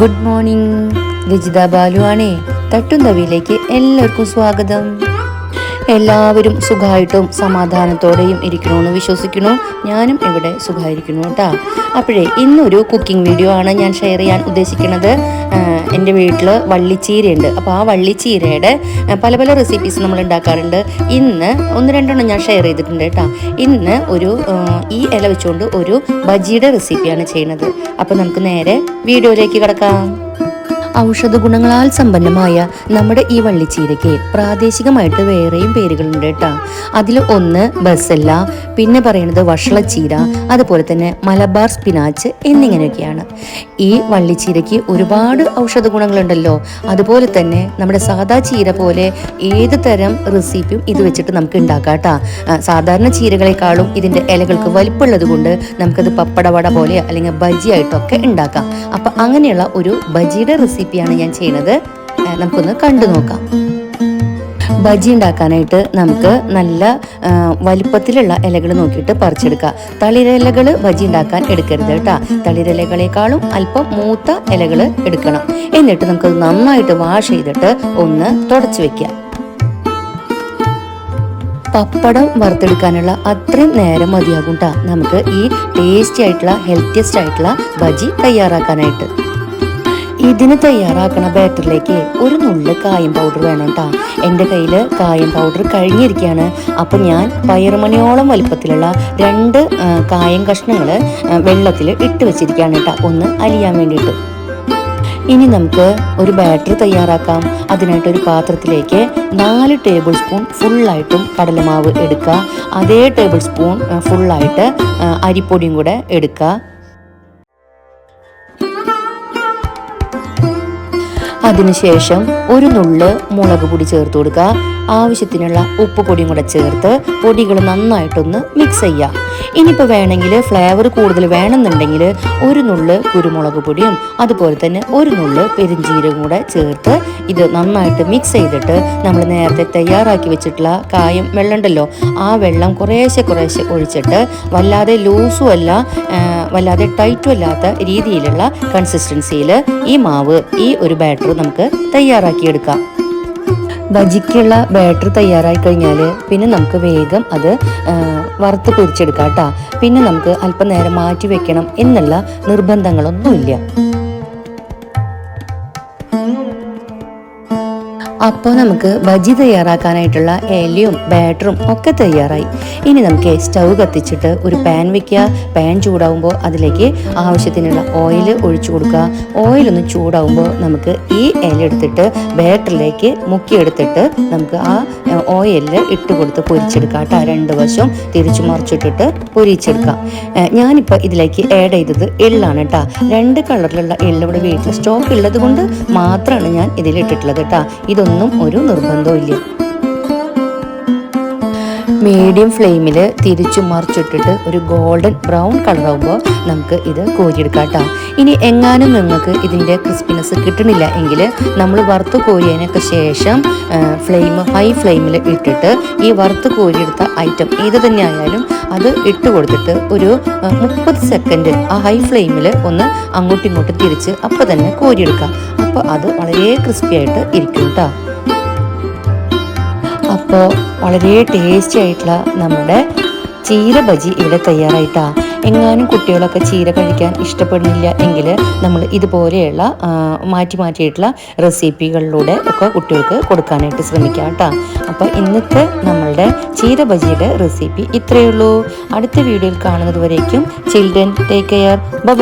Good morning. Rajitha Balu ആണേ. തട്ടും എല്ലാവർക്കും സ്വാഗതം. എല്ലാവരും സുഖമായിട്ടും സമാധാനത്തോടെയും ഇരിക്കണമെന്ന് വിശ്വസിക്കുന്നു. ഞാനും ഇവിടെ സുഖമായിരിക്കുന്നു കേട്ടോ. അപ്പോഴേ ഇന്നൊരു കുക്കിംഗ് വീഡിയോ ആണ് ഞാൻ ഷെയർ ചെയ്യാൻ ഉദ്ദേശിക്കുന്നത്. എന്റെ വീട്ടിൽ വള്ളിച്ചീരയുണ്ട്. അപ്പോൾ ആ വള്ളിച്ചീരയുടെ പല പല റെസിപ്പീസ് നമ്മൾ ഉണ്ടാക്കാറുണ്ട്. ഇന്ന് ഒന്ന് രണ്ടെണ്ണം ഞാൻ ഷെയർ ചെയ്തിട്ടുണ്ട് കേട്ടോ. ഇന്ന് ഒരു ഈ ഇല വെച്ചുകൊണ്ട് ഒരു ബജിയുടെ റെസിപ്പിയാണ് ചെയ്യുന്നത്. അപ്പോൾ നമുക്ക് നേരെ വീഡിയോയിലേക്ക് കിടക്കാം. ഔഷധ ഗുണങ്ങളാൽ സമ്പന്നമായ നമ്മുടെ ഈ വള്ളിച്ചീരയ്ക്ക് പ്രാദേശികമായിട്ട് വേറെയും പേരുകളുണ്ട് കേട്ടോ അതിൽ ഒന്ന് ബസല്ല പിന്നെ പറയുന്നത് വഷളച്ചീര അതുപോലെ തന്നെ മലബാർ സ്പിനാച്ച് എന്നിങ്ങനെയൊക്കെയാണ്. ഈ വള്ളിച്ചീരയ്ക്ക് ഒരുപാട് ഔഷധ ഗുണങ്ങളുണ്ടല്ലോ അതുപോലെ തന്നെ നമ്മുടെ സാദാ ചീര പോലെ ഏത് തരം റെസിപ്പിയും ഇത് വെച്ചിട്ട് നമുക്ക് ഉണ്ടാക്കാം കേട്ടോ സാധാരണ ചീരകളെക്കാളും ഇതിന്റെ ഇലകൾക്ക് വലിപ്പമുള്ളത് കൊണ്ട് നമുക്കത് പപ്പടവട പോലെ അല്ലെങ്കിൽ ബജി ആയിട്ടൊക്കെ ഉണ്ടാക്കാം. അപ്പം അങ്ങനെയുള്ള ഒരു ബജിയുടെ റെസിപ്പിയാണ് ഞാൻ ചെയ്യുന്നത് നമുക്കൊന്ന് കണ്ടു നോക്കാം. ബജി ഉണ്ടാക്കാനായിട്ട് നമുക്ക് നല്ല വലുപ്പത്തിലുള്ള ഇലകൾ നോക്കിയിട്ട് പറിച്ചെടുക്കുക തളിരിലകൾ ബജി ഉണ്ടാക്കാൻ എടുക്കരുത് കേട്ടോ. തളിരിലകളെക്കാളും അല്പം മൂത്ത ഇലകൾ എടുക്കണം. എന്നിട്ട് നമുക്കത് നന്നായിട്ട് വാഷ് ചെയ്തിട്ട് ഒന്ന് തുടച്ചു വെക്കുക പപ്പടം വറുത്തെടുക്കാനുള്ള അത്രയും നേരം മതിയാകും കേട്ടോ നമുക്ക് ഈ ടേസ്റ്റി ആയിട്ടുള്ള ഹെൽത്തിയസ്റ്റ് ആയിട്ടുള്ള ബജി തയ്യാറാക്കാനായിട്ട്. ഇതിന് തയ്യാറാക്കണ ബാറ്ററിലേക്ക് ഒരു നുള്ള് കായം പൗഡർ വേണം കേട്ടോ എന്റെ കയ്യിൽ കായം പൗഡർ കഴിഞ്ഞിരിക്കുകയാണ് അപ്പം ഞാൻ പയറുമണിയോളം വലിപ്പത്തിലുള്ള രണ്ട് കായം കഷ്ണങ്ങൾ വെള്ളത്തിൽ ഇട്ട് വെച്ചിരിക്കുകയാണ് കേട്ടോ ഒന്ന് അലിയാൻ വേണ്ടിയിട്ട്. ഇനി നമുക്ക് ഒരു ബാറ്ററി തയ്യാറാക്കാം. അതിനായിട്ട് ഒരു പാത്രത്തിലേക്ക് നാല് ടേബിൾ സ്പൂൺ ഫുള്ളായിട്ടും കടലമാവ് എടുക്കുക. അതേ ടേബിൾ സ്പൂൺ ഫുള്ളായിട്ട് അരിപ്പൊടിയും കൂടെ എടുക്കുക. അതിനുശേഷം ഒരു നുള്ള് മുളക് പൊടി ചേർത്ത് കൊടുക്കുക. ആവശ്യത്തിനുള്ള ഉപ്പ് പൊടിയും കൂടെ ചേർത്ത് പൊടികൾ നന്നായിട്ടൊന്ന് മിക്സ് ചെയ്യുക ഇനിയിപ്പോൾ വേണമെങ്കിൽ ഫ്ലേവർ കൂടുതൽ വേണമെന്നുണ്ടെങ്കിൽ ഒരു നുള്ള് കുരുമുളക് പൊടിയും അതുപോലെ തന്നെ ഒരു നുള്ള് പെരിഞ്ചീരകം കൂടെ ചേർത്ത് ഇത് നന്നായിട്ട് മിക്സ് ചെയ്തിട്ട് നമ്മൾ നേരത്തെ തയ്യാറാക്കി വെച്ചിട്ടുള്ള കായം വെള്ളമുണ്ടല്ലോ ആ വെള്ളം കുറേശ്ശെ കുറേശ്ശെ ഒഴിച്ചിട്ട് വല്ലാതെ ലൂസും അല്ല വല്ലാതെ ടൈറ്റും അല്ലാത്ത രീതിയിലുള്ള കൺസിസ്റ്റൻസിയിൽ ഈ മാവ് ഈ ഒരു ബാറ്റർ നമുക്ക് തയ്യാറാക്കിയെടുക്കാം. ബജിക്കുള്ള ബാറ്റർ തയ്യാറായി കഴിഞ്ഞാൽ പിന്നെ നമുക്ക് വേഗം അത് വറുത്ത് പൊരിച്ചെടുക്കാം കേട്ടോ പിന്നെ നമുക്ക് അല്പനേരം മാറ്റി വെക്കണം എന്നുള്ള നിർബന്ധങ്ങളൊന്നുമില്ല. അപ്പോൾ നമുക്ക് ബജി തയ്യാറാക്കാനായിട്ടുള്ള ഇലയും ബാറ്ററും ഒക്കെ തയ്യാറായി. ഇനി നമുക്ക് സ്റ്റൗ കത്തിച്ചിട്ട് ഒരു പാൻ വെക്കുക. പാൻ ചൂടാവുമ്പോൾ അതിലേക്ക് ആവശ്യത്തിനുള്ള ഓയിൽ ഒഴിച്ചു കൊടുക്കുക. ഓയിൽ ഒന്ന് ചൂടാവുമ്പോൾ നമുക്ക് ഈ ഇല എടുത്തിട്ട് ബാറ്ററിലേക്ക് മുക്കിയെടുത്തിട്ട് നമുക്ക് ആ ഓയിലിൽ ഇട്ട് കൊടുത്ത് പൊരിച്ചെടുക്കാം കേട്ടോ. രണ്ട് വശം തിരിച്ചു മറിച്ചിട്ടിട്ട് പൊരിച്ചെടുക്കാം. ഞാനിപ്പോൾ ഇതിലേക്ക് ആഡ് ചെയ്തത് എള്ളാണ് കേട്ടോ. രണ്ട് കളറിലുള്ള എള്ള് ഇവിടെ വീട്ടിൽ സ്റ്റോക്ക് ഉള്ളത് കൊണ്ട് മാത്രമാണ് ഞാൻ ഇതിൽ ഇട്ടിട്ടുള്ളത് കേട്ടോ. ഇതൊന്നും ഒരു നിർബന്ധവും മീഡിയം ഫ്ലെയിമിൽ തിരിച്ചു മറിച്ചിട്ടിട്ട് ഒരു ഗോൾഡൻ ബ്രൗൺ കളറാകുമ്പോൾ നമുക്ക് ഇത് കോരിയെടുക്കാം കേട്ടോ ഇനി എങ്ങാനും നിങ്ങൾക്ക് ഇതിന്റെ ക്രിസ്പിനെസ് കിട്ടണില്ല എങ്കിൽ നമ്മൾ വറുത്ത് കോരിയതിനൊക്കെ ശേഷം ഫ്ലെയിം ഹൈ ഫ്ലെയിമിൽ ഇട്ടിട്ട് ഈ വറുത്ത് കോരിയെടുത്ത ഐറ്റം ഏത് തന്നെ ആയാലും അത് ഇട്ട് കൊടുത്തിട്ട് ഒരു മുപ്പത് സെക്കൻഡ് ആ ഹൈ ഫ്ലെയിമിൽ ഒന്ന് അങ്ങോട്ടും ഇങ്ങോട്ടും തിരിച്ച് അപ്പോൾ തന്നെ കോരിയെടുക്കാം. അപ്പോൾ അത് വളരെ ക്രിസ്പി ആയിട്ട് ഇരിക്കും കേട്ടോ അപ്പോൾ വളരെ ടേസ്റ്റി ആയിട്ടുള്ള നമ്മുടെ ചീര ബജി ഇവിടെ തയ്യാറായിട്ടാ. എങ്ങാനും കുട്ടികളൊക്കെ ചീര കഴിക്കാൻ ഇഷ്ടപ്പെടുന്നില്ല എങ്കിൽ നമ്മൾ ഇതുപോലെയുള്ള മാറ്റി മാറ്റിയിട്ടുള്ള റെസിപ്പികളിലൂടെ ഒക്കെ കുട്ടികൾക്ക് കൊടുക്കാനായിട്ട് ശ്രമിക്കാം കേട്ടോ അപ്പോൾ ഇന്നത്തെ നമ്മളുടെ ചീര ബജിയുടെ റെസിപ്പി ഇത്രയേ ഉള്ളൂ. അടുത്ത വീഡിയോയിൽ കാണുന്നത് വരേക്കും. Children take care bye